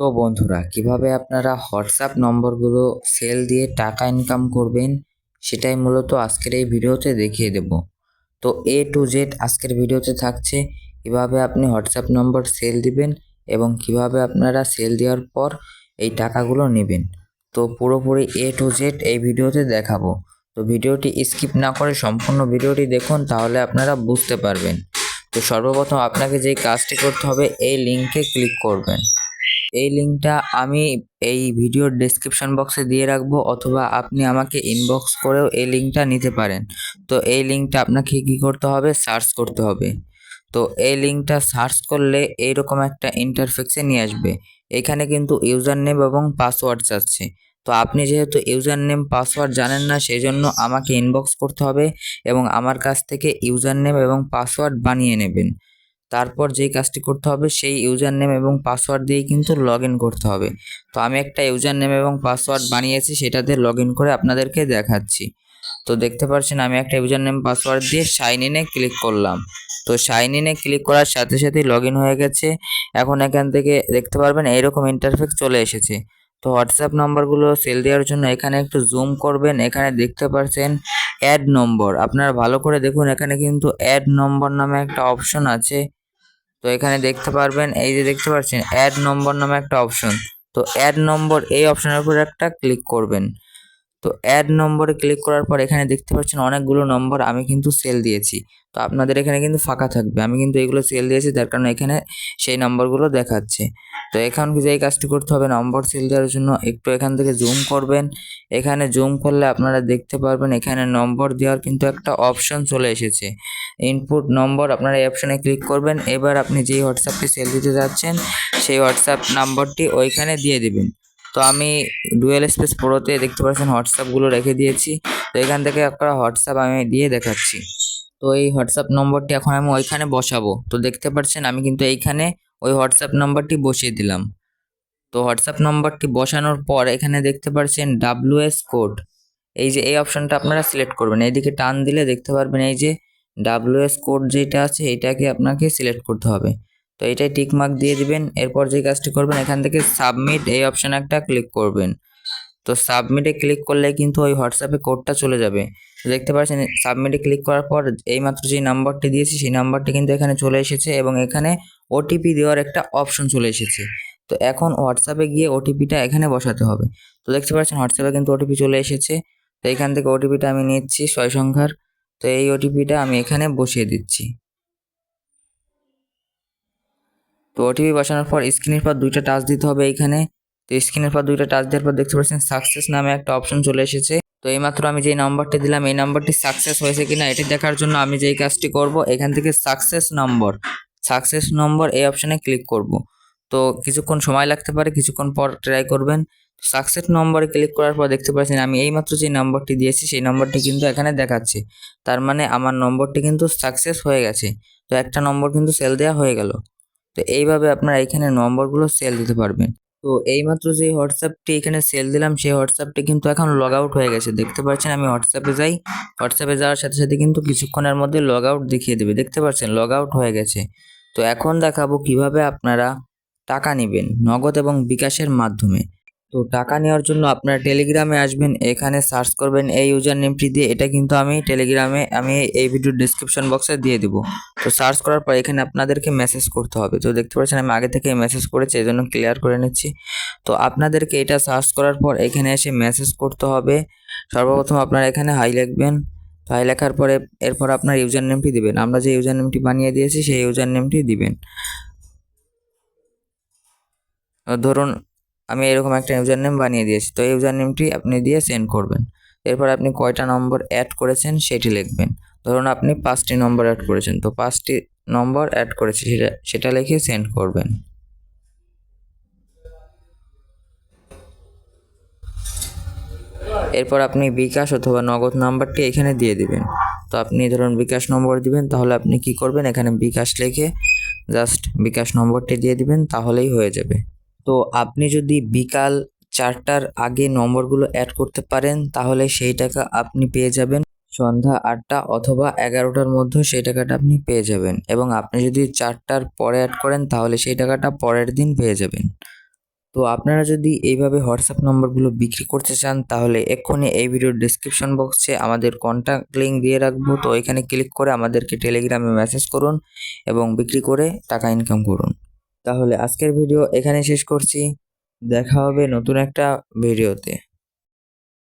তো বন্ধুরা, কীভাবে আপনারা হোয়াটসঅ্যাপ নম্বরগুলো সেল দিয়ে টাকা ইনকাম করবেন সেটাই মূলত আজকের এই ভিডিওতে দেখিয়ে দেব। তো এ টু জেড আজকের ভিডিওতে থাকছে কীভাবে আপনি হোয়াটসঅ্যাপ নম্বর সেল দিবেন এবং কীভাবে আপনারা সেল দেওয়ার পর এই টাকাগুলো নেবেন। তো পুরোপুরি এ টু জেড এই ভিডিওতে দেখাবো। তো ভিডিওটি স্কিপ না করে সম্পূর্ণ ভিডিওটি দেখুন, তাহলে আপনারা বুঝতে পারবেন। তো সর্বপ্রথম আপনাকে যেই কাজটি করতে হবে, এই লিঙ্কে ক্লিক করবেন। এই লিঙ্কটা আমি এই ভিডিওর ডেসক্রিপশন বক্সে দিয়ে রাখব অথবা আপনি আমাকে ইনবক্স করেও এই লিঙ্কটা নিতে পারেন। তো এই লিঙ্কটা আপনাকে কী করতে হবে? সার্চ করতে হবে। তো এই লিঙ্কটা সার্চ করলে এইরকম একটা ইন্টারফেক্সে নিয়ে আসবে। এখানে কিন্তু ইউজার নেম এবং পাসওয়ার্ড চাচ্ছে তো আপনি যেহেতু ইউজার নেম পাসওয়ার্ড জানেন না সেই জন্য আমাকে ইনবক্স করতে হবে এবং আমার কাছ থেকে ইউজার নেম এবং পাসওয়ার্ড বানিয়ে নেবেন। তারপর যেই কাজটি করতে হবে সেই ইউজার নেম এবং পাসওয়ার্ড দিয়েই কিন্তু লগ ইন করতে হবে। তো আমি একটা ইউজার নেম এবং পাসওয়ার্ড বানিয়েছি সেটাতে লগ ইন করে আপনাদেরকে দেখাচ্ছি। তো দেখতে পাচ্ছেন আমি একটা ইউজার নেম পাসওয়ার্ড দিয়ে সাইন ইনে ক্লিক করলাম। তো সাইন ইনে ক্লিক করার সাথে সাথেই লগ ইন হয়ে গেছে। এখন এখান থেকে দেখতে পারবেন এইরকম ইন্টারফেক্স চলে এসেছে। তো হোয়াটসঅ্যাপ নম্বরগুলো সেল দেওয়ার জন্য এখানে একটু জুম করবেন। এখানে দেখতে পাচ্ছেন অ্যাড নম্বর। আপনারা ভালো করে দেখুন, এখানে কিন্তু অ্যাড নম্বর নামে একটা অপশন আছে। তো এখানে দেখতে পারবেন, এই যে দেখতে পাচ্ছেন অ্যাড নম্বর নামে একটা অপশন তো অ্যাড নম্বর এই অপশনের উপর একটা ক্লিক করবেন। তো অ্যাড নম্বরে ক্লিক করার পর এখানে দেখতে পাচ্ছেন অনেকগুলো নম্বর আমি কিন্তু সেল দিয়েছি। তো আপনাদের এখানে কিন্তু ফাঁকা থাকবে। আমি কিন্তু এগুলো সেল দিয়েছি তার কারণে এখানে সেই নম্বরগুলো দেখাচ্ছে। তো এখন যে কাজটি করতে হবে নম্বর সেল দেওয়ার জন্য একটু এখান থেকে জুম করবেন। এখানে জুম করলে আপনারা দেখতে পারবেন এখানে নম্বর দেওয়ার কিন্তু একটা অপশন চলে এসেছে। ইনপুট নম্বর আপনারা এই অপশনে ক্লিক করবেন। এবার আপনি যেই হোয়াটসঅ্যাপটি সেল দিতে যাচ্ছেন, সেই হোয়াটসঅ্যাপ নাম্বারটি ওইখানে দিয়ে দিবেন। তো আমি ডুয়েল স্পেস প্রোতে দেখতে পাচ্ছেন হোয়াটসঅ্যাপগুলো রেখে দিয়েছি। তো এখান থেকে একটা হোয়াটসঅ্যাপ আমি দিয়ে দেখাচ্ছি। তো এই হোয়াটসঅ্যাপ নম্বরটি এখন আমি ওইখানে বসাবো। তো দেখতে পাচ্ছেন আমি কিন্তু এইখানে ওই হোয়াটসঅ্যাপ নাম্বারটি বসিয়ে দিলাম। তো হোয়াটসঅ্যাপ নাম্বারটি বসানোর পর এখানে দেখতে পারছেন পাচ্ছেন ডাব্লিউএস কোড। এই যে, এই অপশানটা আপনারা সিলেক্ট করবেন। এইদিকে টান দিলে দেখতে পারবেন এই যে, ডাব্লিউ এস কোড যেটা আছে, এটাকে আপনাকে সিলেক্ট করতে হবে। তো এটাই টিকমার্ক দিয়ে দিবেন। এরপর যে কাজটি করবেন, এখান থেকে সাবমিট এই অপশানে একটা ক্লিক করবেন। তো সাবমিটে ক্লিক করলে কিন্তু ওই হোয়াটসঅ্যাপে কোডটা চলে যাবে। দেখতে পাচ্ছেন সাবমিটে ক্লিক করার পর এইমাত্র যে নাম্বারটি দিয়েছি, সেই নাম্বারটি কিন্তু এখানে চলে এসেছে এবং এখানে ওটিপি দেওয়ার একটা অপশন চলে এসেছে। তো এখন হোয়াটসঅ্যাপে গিয়ে ওটিপিটা এখানে বসাতে হবে। তো দেখতে পাচ্ছেন হোয়াটসঅ্যাপে কিন্তু ওটিপি চলে এসেছে। তো এখান থেকে ওটিপিটা আমি নিচ্ছি ছয় সংখ্যার। তো এই ওটিপিটা আমি এখানে বসিয়ে দিচ্ছি। তো ওটিপি বসানোর পর স্ক্রিনের পর দুইটা টাচ দিতে হবে এইখানে তো স্ক্রিনের পর দুইটা টাচ দেওয়ার পর দেখতে পাচ্ছেন সাকসেস নামে একটা অপশন চলে এসেছে। তো এইমাত্র আমি যেই নাম্বারটি দিলাম, এই নাম্বারটি সাকসেস হয়েছে কিনা এটি দেখার জন্য আমি যেই কাজটি করব, এখান থেকে সাকসেস নম্বর সাকসেস নম্বর এই অপশানে ক্লিক করব। তো কিছুক্ষণ সময় লাগতে পারে, কিছুক্ষণ পর ট্রাই করবেন। সাকসেস নম্বরে ক্লিক করার পর দেখতে পাচ্ছেন আমি এইমাত্র যে নম্বরটি দিয়েছি, সেই নম্বরটি কিন্তু এখানে দেখাচ্ছে। তার মানে আমার নম্বরটি কিন্তু সাকসেস হয়ে গেছে। তো একটা নম্বর কিন্তু সেল দেওয়া হয়ে গেল। তো এইভাবে আপনারা এখানে নম্বরগুলো সেল দিতে পারবেন। তো এইমাত্র যে হোয়াটসঅ্যাপটি এখানে সেল দিলাম, সেই হোয়াটসঅ্যাপটি কিন্তু এখন লগ আউট হয়ে গেছে। দেখতে পাচ্ছেন, আমি হোয়াটসঅ্যাপে যাই। হোয়াটসঅ্যাপে যাওয়ার সাথে সাথে কিন্তু কিছুক্ষণের মধ্যে লগ আউট দেখিয়ে দেবে। দেখতে পাচ্ছেন লগ আউট হয়ে গেছে। তো এখন দেখাবো কীভাবে আপনারা টাকা নেবেন নগদ এবং বিকাশের মাধ্যমে। তো টাকা নেওয়ার জন্য আপনারা টেলিগ্রামে আসবেন, এখানে সার্চ করবেন এই ইউজার নেমটি দিয়ে, এটা কিন্তু আমি টেলিগ্রামে আমি এই ভিডিওর ডিসক্রিপশন বক্সে দিয়ে দিব। তো সার্চ করার পর এখানে আপনাদেরকে মেসেজ করতে হবে। তো দেখতে পাচ্ছেন আমি আগে থেকে মেসেজ করেছি, এই জন্য ক্লিয়ার করে নিচ্ছি। তো আপনাদেরকে এটা সার্চ করার পর এখানে এসে মেসেজ করতে হবে। সর্বপ্রথম আপনারা এখানে হাই লিখবেন। হাই লেখার পরে এরপর আপনার ইউজার নেমটি দিবেন। আমরা যে ইউজার নেমটি বানিয়ে দিয়েছি, সেই ইউজার নেমটি দিবেন। ধরুন আমি এরকম একটা ইউজার নেম বানিয়ে দিয়েছি। তো ইউজার নেমটি আপনি দিয়ে সেন্ড করবেন। এরপর আপনি কয়টা নম্বর অ্যাড করেছেন সেটি লিখবেন। ধরুন আপনি পাঁচটি নম্বর অ্যাড করেছেন। তো পাঁচটি নম্বর অ্যাড করেছি, সেটা সেটা লিখে সেন্ড করবেন। এরপর আপনি বিকাশ অথবা নগদ নাম্বারটি এখানে দিয়ে দিবেন। তো আপনি ধরুন বিকাশ নম্বর দিবেন, তাহলে আপনি কি করবেন? এখানে বিকাশ লিখে জাস্ট বিকাশ নম্বরটি দিয়ে দিবেন, তাহলেই হয়ে যাবে। তো আপনি যদি বিকাল চারটার আগে নম্বরগুলো অ্যাড করতে পারেন, তাহলে সেই টাকা আপনি পেয়ে যাবেন। সন্ধ্যা আটটা অথবা এগারোটার মধ্যে সেই টাকাটা আপনি পেয়ে যাবেন এবং আপনি যদি চারটার পরে অ্যাড করেন, তাহলে সেই টাকাটা পরের দিন পেয়ে যাবেন। তো আপনারা যদি এইভাবে হোয়াটসঅ্যাপ নম্বরগুলো বিক্রি করতে চান, তাহলে এক্ষুনি এই ভিডিওর ডিসক্রিপশন বক্সে আমাদের কন্ট্যাক্ট লিঙ্ক দিয়ে রাখব। তো এখানে ক্লিক করে আমাদেরকে টেলিগ্রামে মেসেজ করুন এবং বিক্রি করে টাকা ইনকাম করুন। তাহলে আজকের ভিডিও এখানে শেষ করছি। দেখা হবে নতুন একটা ভিডিওতে।